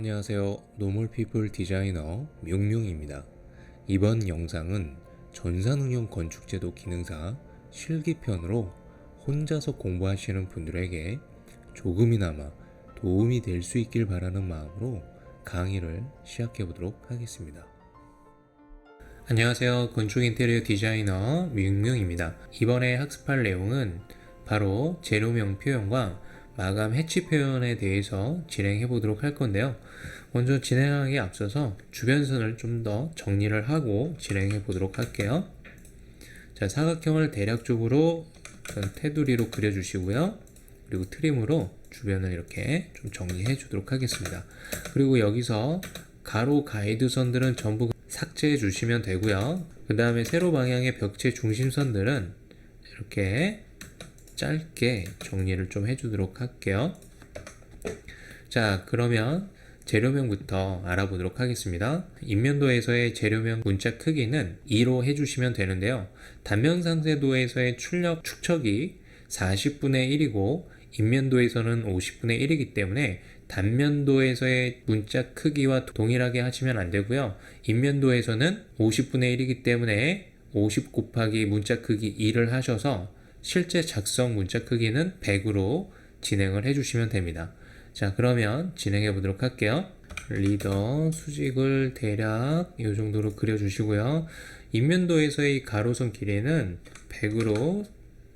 안녕하세요. 노멀피플 디자이너 뮤뮤입니다. 이번 영상은 전산응용 건축제도 기능사 실기편으로 혼자서 공부하시는 분들에게 조금이나마 도움이 될 수 있길 바라는 마음으로 강의를 시작해 보도록 하겠습니다. 안녕하세요. 건축 인테리어 디자이너 뮤뮤입니다. 이번에 학습할 내용은 바로 재료명 표현과 마감 해치 표현에 대해서 진행해 보도록 할 건데요. 먼저 진행하기 앞서서 주변선을 좀 더 정리를 하고 진행해 보도록 할게요. 자, 사각형을 대략적으로 테두리로 그려주시고요. 그리고 트림으로 주변을 이렇게 좀 정리해 주도록 하겠습니다. 그리고 여기서 가로 가이드선들은 전부 삭제해 주시면 되고요. 그 다음에 세로 방향의 벽체 중심선들은 이렇게 짧게 정리를 좀 해주도록 할게요. 자, 그러면 재료명부터 알아보도록 하겠습니다. 인면도에서의 재료명 문자 크기는 2로 해주시면 되는데요. 단면 상세도에서의 출력 축척이 40분의 1이고 인면도에서는 50분의 1이기 때문에 단면도에서의 문자 크기와 동일하게 하시면 안 되고요. 인면도에서는 50분의 1이기 때문에 50 곱하기 문자 크기 2를 하셔서 실제 작성 문자 크기는 100으로 진행을 해주시면 됩니다. 자, 그러면 진행해 보도록 할게요. 리더 수직을 대략 이 정도로 그려주시고요. 인면도에서의 가로선 길이는 100으로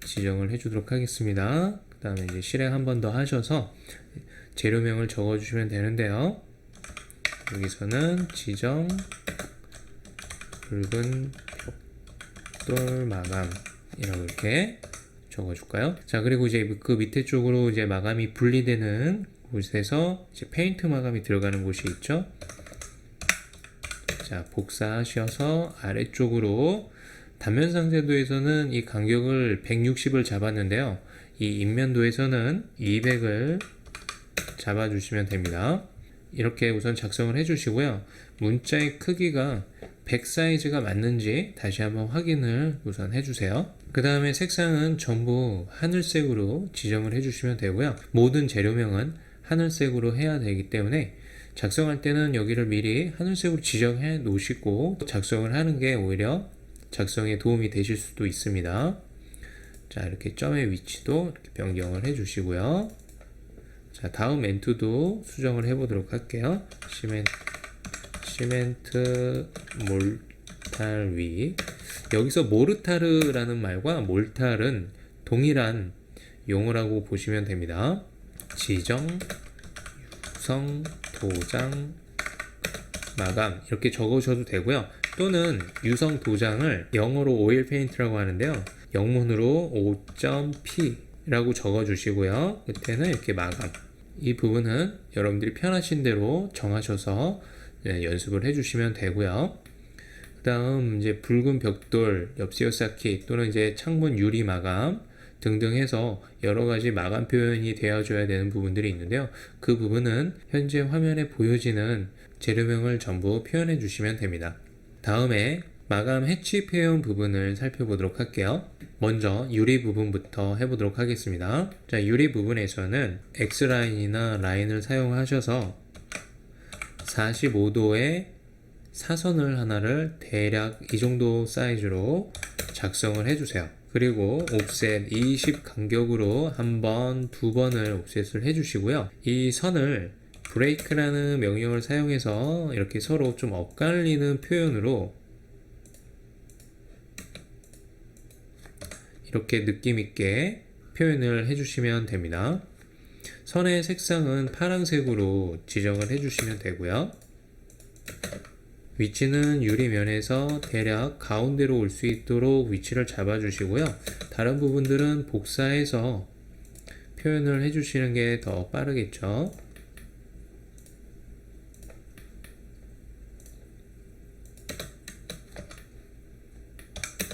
지정을 해주도록 하겠습니다. 그 다음에 이제 실행 한 번 더 하셔서 재료명을 적어주시면 되는데요. 여기서는 지정 붉은 벽돌 마감 이렇게 적어줄까요? 자 그리고 이제 그 밑에 쪽으로 이제 마감이 분리되는 곳에서 이제 페인트 마감이 들어가는 곳이 있죠. 자 복사하셔서 아래쪽으로 단면 상세도에서는 이 간격을 160을 잡았는데요. 이 인면도에서는 200을 잡아주시면 됩니다. 이렇게 우선 작성을 해주시고요. 문자의 크기가 100 사이즈가 맞는지 다시 한번 확인을 우선 해주세요. 그 다음에 색상은 전부 하늘색으로 지정을 해주시면 되고요. 모든 재료명은 하늘색으로 해야 되기 때문에 작성할 때는 여기를 미리 하늘색으로 지정해 놓으시고 작성을 하는 게 오히려 작성에 도움이 되실 수도 있습니다. 자, 이렇게 점의 위치도 이렇게 변경을 해 주시고요. 자, 다음 멘트도 수정을 해 보도록 할게요. 시멘, 시멘트 몰탈 위. 여기서 모르타르라는 말과 몰탈은 동일한 용어라고 보시면 됩니다. 지정, 유성, 도장, 마감 이렇게 적으셔도 되고요. 또는 유성 도장을 영어로 오일 페인트라고 하는데요. 영문으로 5.p라고 적어주시고요. 끝에는 이렇게 마감. 이 부분은 여러분들이 편하신 대로 정하셔서 네, 연습을 해주시면 되고요. 그 다음 이제 붉은 벽돌, 엽시어 쌓기 또는 이제 창문 유리 마감 등등 해서 여러 가지 마감 표현이 되어줘야 되는 부분들이 있는데요. 그 부분은 현재 화면에 보여지는 재료명을 전부 표현해 주시면 됩니다. 다음에 마감 해치 표현 부분을 살펴보도록 할게요. 먼저 유리 부분부터 해보도록 하겠습니다. 자, 유리 부분에서는 X라인이나 라인을 사용하셔서 45도의 사선을 하나를 대략 이 정도 사이즈로 작성을 해주세요. 그리고 옵셋 20 간격으로 한 번, 두 번을 옵셋을 해주시고요. 이 선을 브레이크라는 명령을 사용해서 이렇게 서로 좀 엇갈리는 표현으로 이렇게 느낌 있게 표현을 해주시면 됩니다. 선의 색상은 파란색으로 지정을 해주시면 되고요. 위치는 유리면에서 대략 가운데로 올 수 있도록 위치를 잡아 주시고요. 다른 부분들은 복사해서 표현을 해 주시는 게 더 빠르겠죠.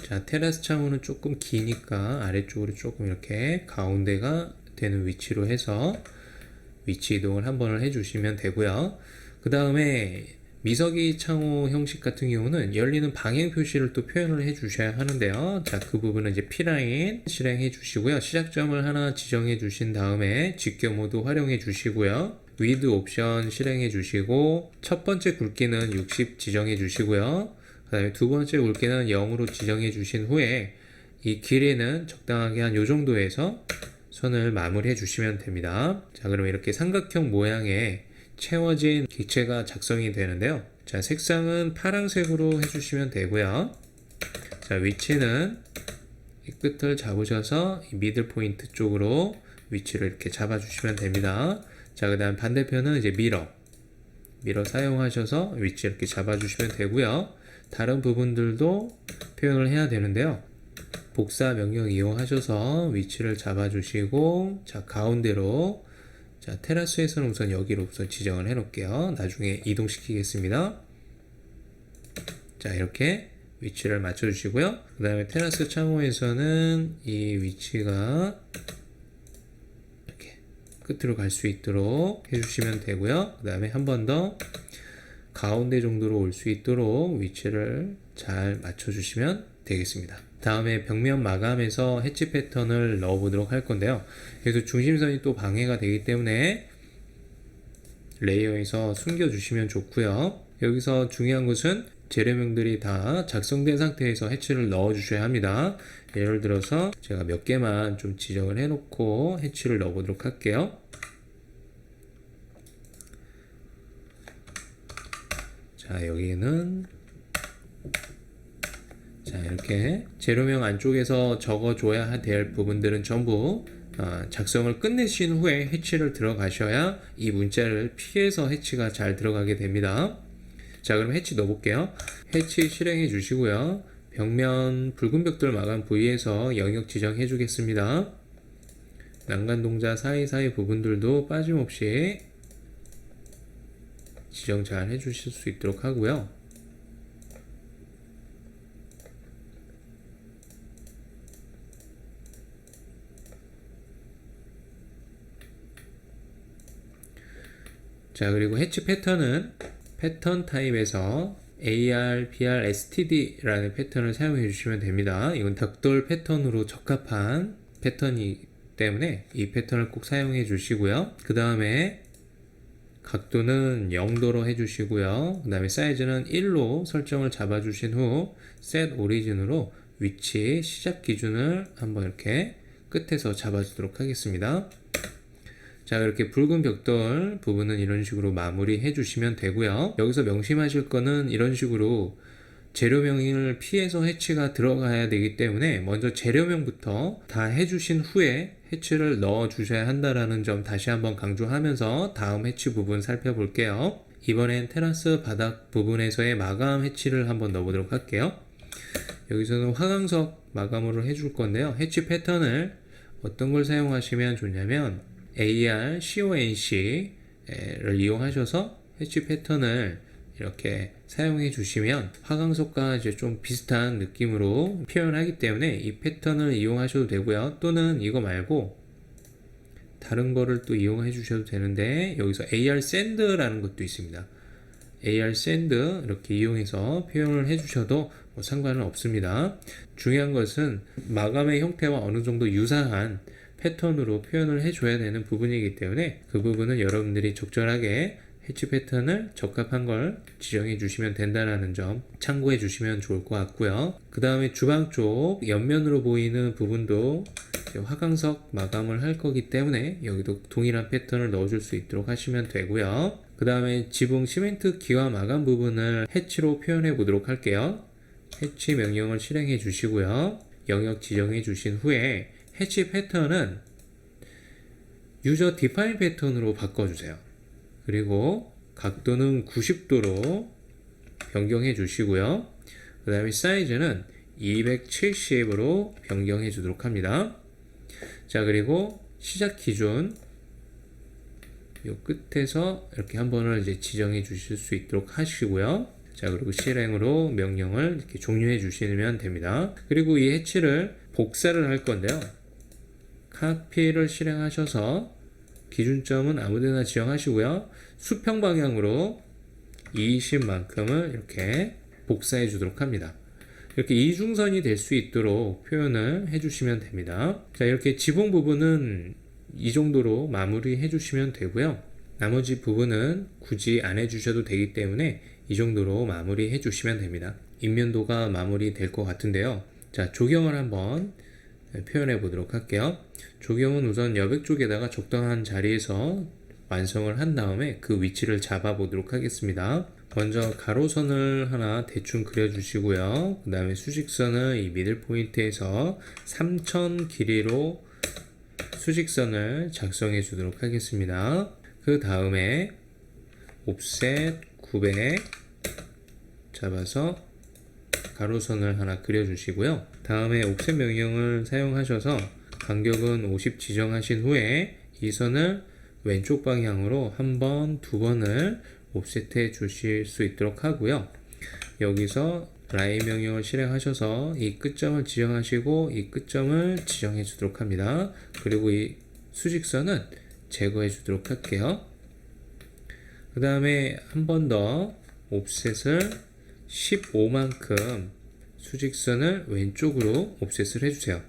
자, 테라스 창호는 조금 기니까 아래쪽으로 조금 이렇게 가운데가 되는 위치로 해서 위치 이동을 한 번을 해 주시면 되고요. 그 다음에 미석이 창호 형식 같은 경우는 열리는 방향 표시를 또 표현을 해 주셔야 하는데요. 자, 그 부분은 이제 P라인 실행해 주시고요. 시작점을 하나 지정해 주신 다음에 직교 모드 활용해 주시고요. 위드 옵션 실행해 주시고 첫 번째 굵기는 60 지정해 주시고요. 그 다음에 두 번째 굵기는 0으로 지정해 주신 후에 이 길이는 적당하게 한 요 정도에서 선을 마무리해 주시면 됩니다. 자, 그럼 이렇게 삼각형 모양의 채워진 기체가 작성이 되는데요. 자, 색상은 파란색으로 해주시면 되고요. 자, 위치는 이 끝을 잡으셔서 이 미들 포인트 쪽으로 위치를 이렇게 잡아주시면 됩니다. 자, 그 다음 반대편은 이제 미러. 미러 사용하셔서 위치 이렇게 잡아주시면 되고요. 다른 부분들도 표현을 해야 되는데요. 복사 명령 이용하셔서 위치를 잡아주시고, 자, 가운데로, 자, 테라스에서는 우선 여기로 우선 지정을 해 놓을게요. 나중에 이동시키겠습니다. 자, 이렇게 위치를 맞춰 주시고요. 그 다음에 테라스 창호에서는 이 위치가 이렇게 끝으로 갈 수 있도록 해주시면 되고요. 그 다음에 한 번 더 가운데 정도로 올 수 있도록 위치를 잘 맞춰 주시면 되겠습니다. 다음에 벽면 마감에서 해치 패턴을 넣어 보도록 할 건데요. 그래서 중심선이 또 방해가 되기 때문에 레이어에서 숨겨 주시면 좋고요. 여기서 중요한 것은 재료명들이 다 작성된 상태에서 해치를 넣어 주셔야 합니다. 예를 들어서 제가 몇 개만 좀 지정을 해 놓고 해치를 넣어 보도록 할게요. 자, 여기는 자, 이렇게 재료명 안쪽에서 적어줘야 될 부분들은 전부 어, 작성을 끝내신 후에 해치를 들어가셔야 이 문자를 피해서 해치가 잘 들어가게 됩니다. 자, 그럼 해치 넣어볼게요. 해치 실행해 주시고요. 벽면 붉은 벽돌 마감 부위에서 영역 지정해 주겠습니다. 난간 동자 사이사이 부분들도 빠짐없이 지정 잘 해주실 수 있도록 하고요. 자, 그리고 해치 패턴은 패턴 타입에서 AR, PR, STD라는 패턴을 사용해 주시면 됩니다. 이건 벽돌 패턴으로 적합한 패턴이기 때문에 이 패턴을 꼭 사용해 주시고요. 그 다음에 각도는 0도로 해주시고요. 그 다음에 사이즈는 1로 설정을 잡아주신 후 set 오리진으로 위치 시작 기준을 한번 이렇게 끝에서 잡아주도록 하겠습니다. 자, 이렇게 붉은 벽돌 부분은 이런 식으로 마무리 해 주시면 되고요. 여기서 명심하실 거는 이런 식으로 재료명을 피해서 해치가 들어가야 되기 때문에 먼저 재료명부터 다 해주신 후에 해치를 넣어 주셔야 한다라는 점 다시 한번 강조하면서 다음 해치 부분 살펴볼게요. 이번엔 테라스 바닥 부분에서의 마감 해치를 한번 넣어보도록 할게요. 여기서는 화강석 마감으로 해줄 건데요. 해치 패턴을 어떤 걸 사용하시면 좋냐면 AR, CONC를 이용하셔서 해치 패턴을 이렇게 사용해 주시면 화강석과 이제 좀 비슷한 느낌으로 표현하기 때문에 이 패턴을 이용하셔도 되고요. 또는 이거 말고 다른 거를 또 이용해 주셔도 되는데 여기서 AR 샌드라는 것도 있습니다. AR 샌드 이렇게 이용해서 표현을 해 주셔도 뭐 상관은 없습니다. 중요한 것은 마감의 형태와 어느 정도 유사한 패턴으로 표현을 해줘야 되는 부분이기 때문에 그 부분은 여러분들이 적절하게 해치 패턴을 적합한 걸 지정해 주시면 된다는 점 참고해 주시면 좋을 것 같고요. 그 다음에 주방 쪽 옆면으로 보이는 부분도 화강석 마감을 할 거기 때문에 여기도 동일한 패턴을 넣어줄 수 있도록 하시면 되고요. 그 다음에 지붕 시멘트 기와 마감 부분을 해치로 표현해 보도록 할게요. 해치 명령을 실행해 주시고요. 영역 지정해 주신 후에 해치 패턴은 유저 디파인 패턴으로 바꿔주세요. 그리고 각도는 90도로 변경해 주시고요. 그 다음에 사이즈는 270으로 변경해 주도록 합니다. 자, 그리고 시작 기준 요 끝에서 이렇게 한 번을 이제 지정해 주실 수 있도록 하시고요. 자, 그리고 실행으로 명령을 이렇게 종료해 주시면 됩니다. 그리고 이 해치를 복사를 할 건데요. 카피를 실행하셔서 기준점은 아무데나 지정하시고요. 수평 방향으로 20만큼을 이렇게 복사해 주도록 합니다. 이렇게 이중선이 될 수 있도록 표현을 해주시면 됩니다. 자, 이렇게 지붕 부분은 이 정도로 마무리 해 주시면 되고요. 나머지 부분은 굳이 안 해주셔도 되기 때문에 이 정도로 마무리 해 주시면 됩니다. 인면도가 마무리 될 것 같은데요. 자, 조경을 한번 표현해 보도록 할게요. 조경은 우선 여백 쪽에다가 적당한 자리에서 완성을 한 다음에 그 위치를 잡아 보도록 하겠습니다. 먼저 가로선을 하나 대충 그려주시고요. 그 다음에 수직선을 이 미들 포인트에서 3000 길이로 수직선을 작성해 주도록 하겠습니다. 그 다음에 옵셋 900 잡아서 가로선을 하나 그려주시고요. 다음에 옵셋 명령을 사용하셔서 간격은 50 지정하신 후에 이 선을 왼쪽 방향으로 한 번, 두 번을 옵셋해 주실 수 있도록 하고요. 여기서 라인 명령을 실행하셔서 이 끝점을 지정하시고 이 끝점을 지정해 주도록 합니다. 그리고 이 수직선은 제거해 주도록 할게요. 그 다음에 한 번 더 옵셋을 15만큼 수직선을 왼쪽으로 옵셋을 해주세요.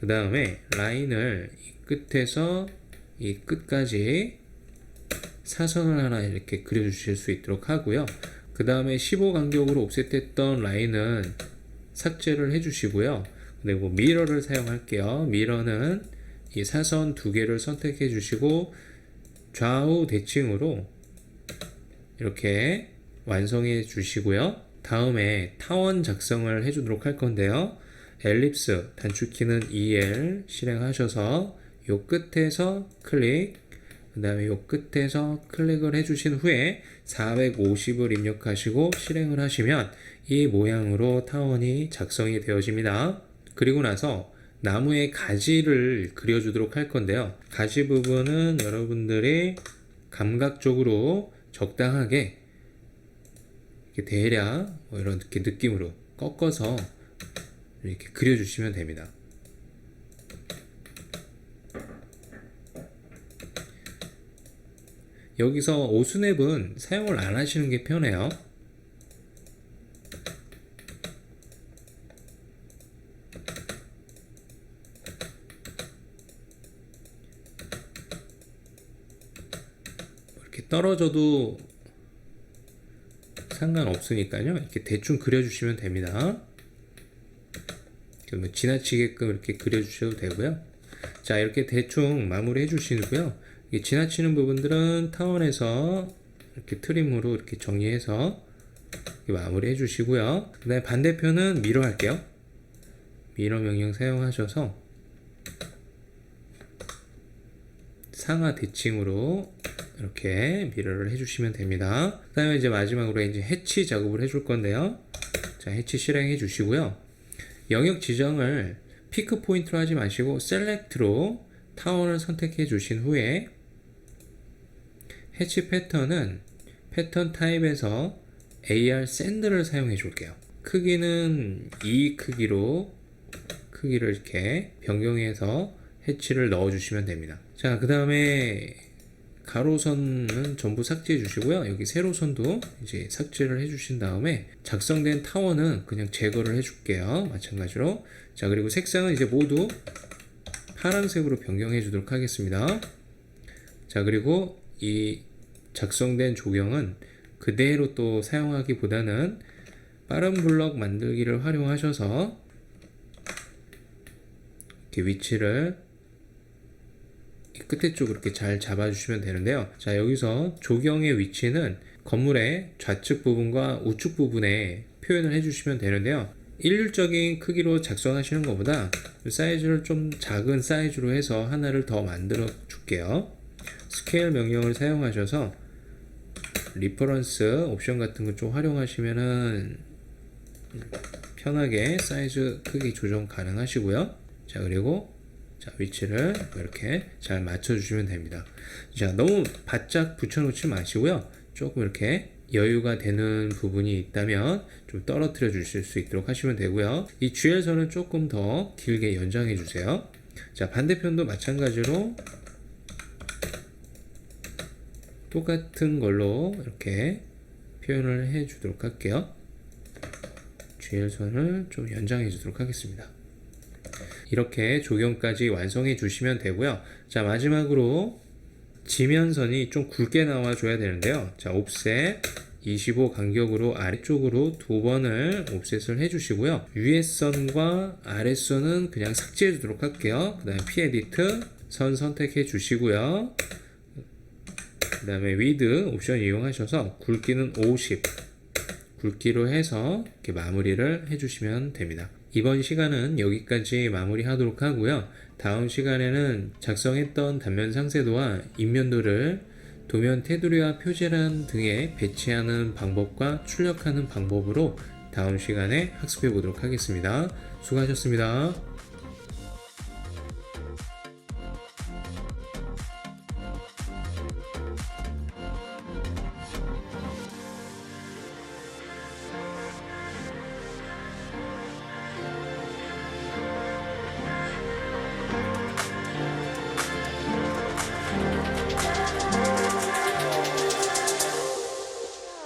그 다음에 라인을 이 끝에서 이 끝까지 사선을 하나 이렇게 그려주실 수 있도록 하고요. 그 다음에 15 간격으로 옵셋했던 라인은 삭제를 해주시고요. 그리고 미러를 사용할게요. 미러는 이 사선 두 개를 선택해 주시고 좌우 대칭으로 이렇게 완성해 주시고요. 다음에 타원 작성을 해주도록 할 건데요. 엘립스 단축키는 EL 실행하셔서 요 끝에서 클릭 그 다음에 요 끝에서 클릭을 해주신 후에 450을 입력하시고 실행을 하시면 이 모양으로 타원이 작성이 되어집니다. 그리고 나서 나무의 가지를 그려주도록 할 건데요. 가지 부분은 여러분들이 감각적으로 적당하게 이렇게 대략 뭐 이런 느낌으로 꺾어서 이렇게 그려주시면 됩니다. 여기서 오수냅은 사용을 안 하시는 게 편해요. 이렇게 떨어져도 상관없으니까요. 이렇게 대충 그려주시면 됩니다. 그러면 지나치게끔 이렇게 그려주셔도 되고요. 자, 이렇게 대충 마무리 해주시고요. 이 지나치는 부분들은 타원에서 이렇게 트림으로 이렇게 정리해서 이렇게 마무리 해주시고요. 그 다음에 반대편은 미러 할게요. 미러 명령 사용하셔서 상하 대칭으로 이렇게 미러를 해주시면 됩니다. 그 다음에 이제 마지막으로 이제 해치 작업을 해줄 건데요. 자, 해치 실행해 주시고요. 영역 지정을 피크 포인트로 하지 마시고 셀렉트로 타원을 선택해 주신 후에 해치 패턴은 패턴 타입에서 AR 샌드를 사용해 줄게요. 크기는 이 크기로 크기를 이렇게 변경해서 해치를 넣어 주시면 됩니다. 자, 그 다음에 가로선은 전부 삭제해 주시고요. 여기 세로선도 이제 삭제를 해 주신 다음에 작성된 타원은 그냥 제거를 해 줄게요. 마찬가지로. 자, 그리고 색상은 이제 모두 파란색으로 변경해 주도록 하겠습니다. 자, 그리고 이 작성된 조경은 그대로 또 사용하기보다는 빠른 블럭 만들기를 활용하셔서 이렇게 위치를 끝에 쪽으로 이렇게 잘 잡아주시면 되는데요. 자, 여기서 조경의 위치는 건물의 좌측 부분과 우측 부분에 표현을 해주시면 되는데요. 일률적인 크기로 작성하시는 것보다 사이즈를 좀 작은 사이즈로 해서 하나를 더 만들어 줄게요. 스케일 명령을 사용하셔서 리퍼런스 옵션 같은 거 좀 활용하시면은 편하게 사이즈 크기 조정 가능하시고요. 자, 그리고 자, 위치를 이렇게 잘 맞춰주시면 됩니다. 자, 너무 바짝 붙여놓지 마시고요. 조금 이렇게 여유가 되는 부분이 있다면 좀 떨어뜨려 주실 수 있도록 하시면 되고요. 이 GL선은 조금 더 길게 연장해 주세요. 자, 반대편도 마찬가지로 똑같은 걸로 이렇게 표현을 해 주도록 할게요. GL선을 좀 연장해 주도록 하겠습니다. 이렇게 조경까지 완성해 주시면 되고요. 자, 마지막으로 지면선이 좀 굵게 나와줘야 되는데요. 자, 옵셋 25 간격으로 아래쪽으로 두 번을 옵셋을 해주시고요. 위에 선과 아래 선은 그냥 삭제해 주도록 할게요. 그 다음에 P 에디트 선 선택해 주시고요. 그 다음에 위드 옵션 이용하셔서 굵기는 50 굵기로 해서 이렇게 마무리를 해주시면 됩니다. 이번 시간은 여기까지 마무리하도록 하고요. 다음 시간에는 작성했던 단면 상세도와 인면도를 도면 테두리와 표제란 등에 배치하는 방법과 출력하는 방법으로 다음 시간에 학습해 보도록 하겠습니다. 수고하셨습니다.